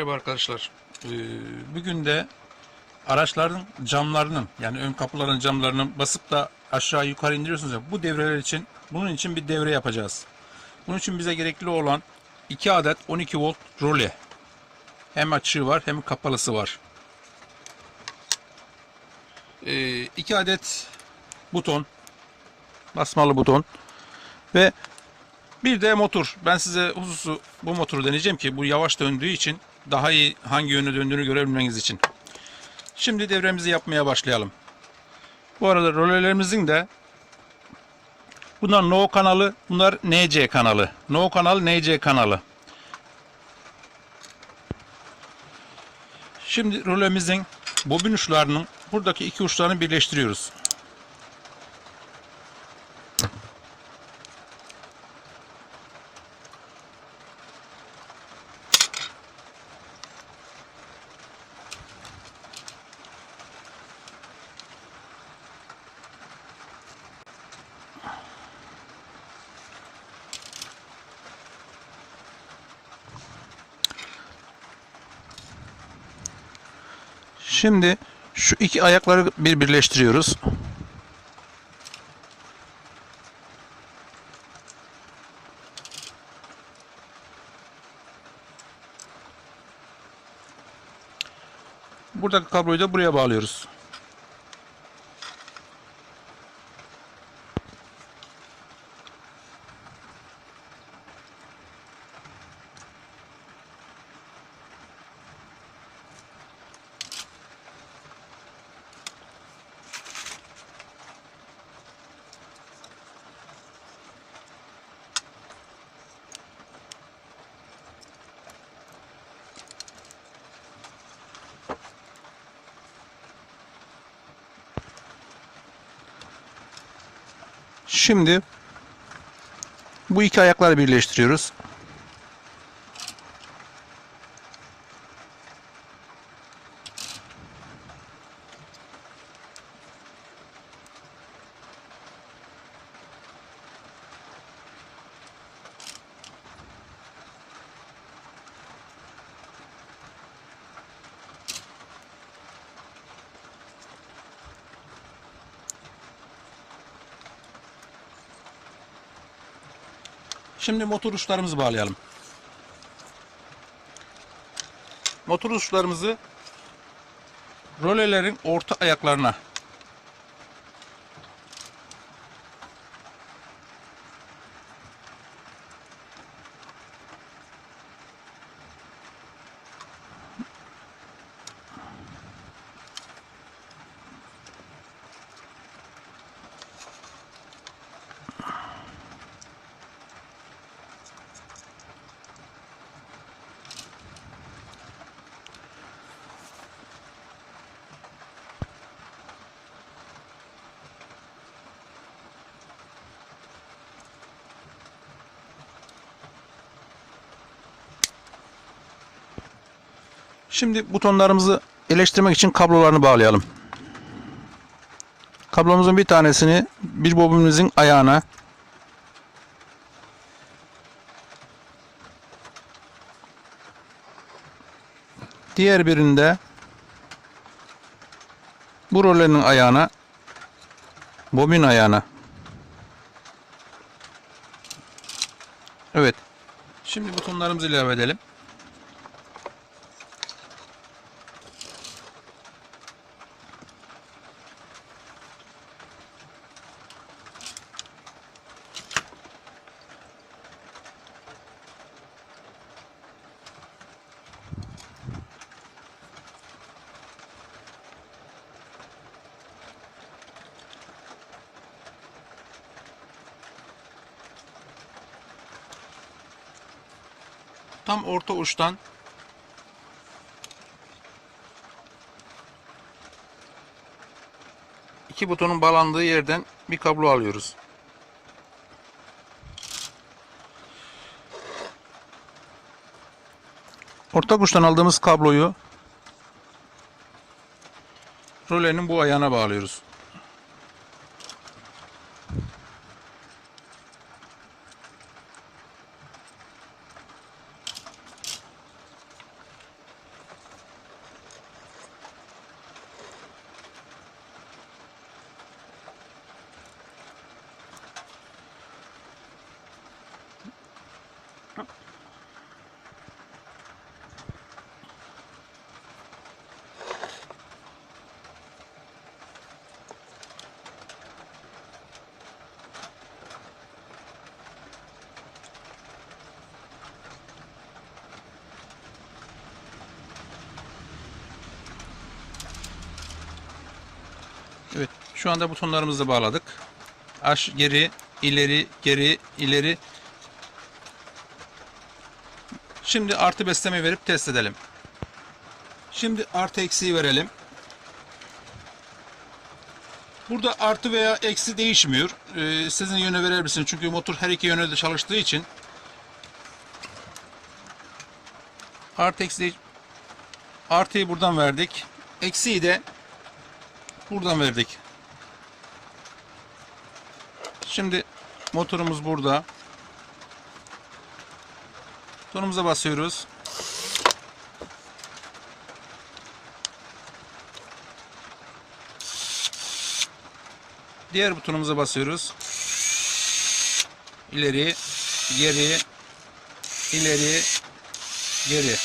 Merhaba arkadaşlar. Ee, bugün de araçların camlarının yani ön kapıların camlarının basıp da aşağı yukarı indiriyorsunuz ya bu devreler için bunun için bir devre yapacağız. Bunun için bize gerekli olan 2 adet 12 volt role. Hem açığı var hem kapalısı var. 2 adet buton basmalı buton ve bir de motor. Ben size hususu bu motoru deneyeceğim ki bu yavaş döndüğü için daha iyi hangi yöne döndüğünü görebilmeniz için. Şimdi devremizi yapmaya başlayalım. Bu arada rölelerimizin de bunlar No kanalı, bunlar NC kanalı. No kanal, NC kanalı. Şimdi rölemizin bobin uçlarının buradaki iki uçlarını birleştiriyoruz. Şimdi şu iki ayakları bir birleştiriyoruz. Buradaki kabloyu da buraya bağlıyoruz. Şimdi bu iki ayakları birleştiriyoruz. Şimdi motor uçlarımızı bağlayalım. Motor uçlarımızı rolelerin orta ayaklarına Şimdi butonlarımızı eleştirmek için kablolarını bağlayalım. Kablomuzun bir tanesini bir bobinimizin ayağına diğer birinde bu rolenin ayağına bobin ayağına Evet. Şimdi butonlarımızı ilave edelim. Tam orta uçtan iki butonun bağlandığı yerden bir kablo alıyoruz. Orta uçtan aldığımız kabloyu rolenin bu ayağına bağlıyoruz. Evet. Şu anda butonlarımızı bağladık. Aş geri, ileri, geri, ileri. Şimdi artı besleme verip test edelim. Şimdi artı eksiği verelim. Burada artı veya eksi değişmiyor. Ee, istediğin yöne verebilirsin. Çünkü motor her iki yöne de çalıştığı için artı eksi Artıyı buradan verdik. Eksiği de buradan verdik. Şimdi motorumuz burada. Butonumuza basıyoruz. Diğer butonumuza basıyoruz. İleri, geri, ileri, geri.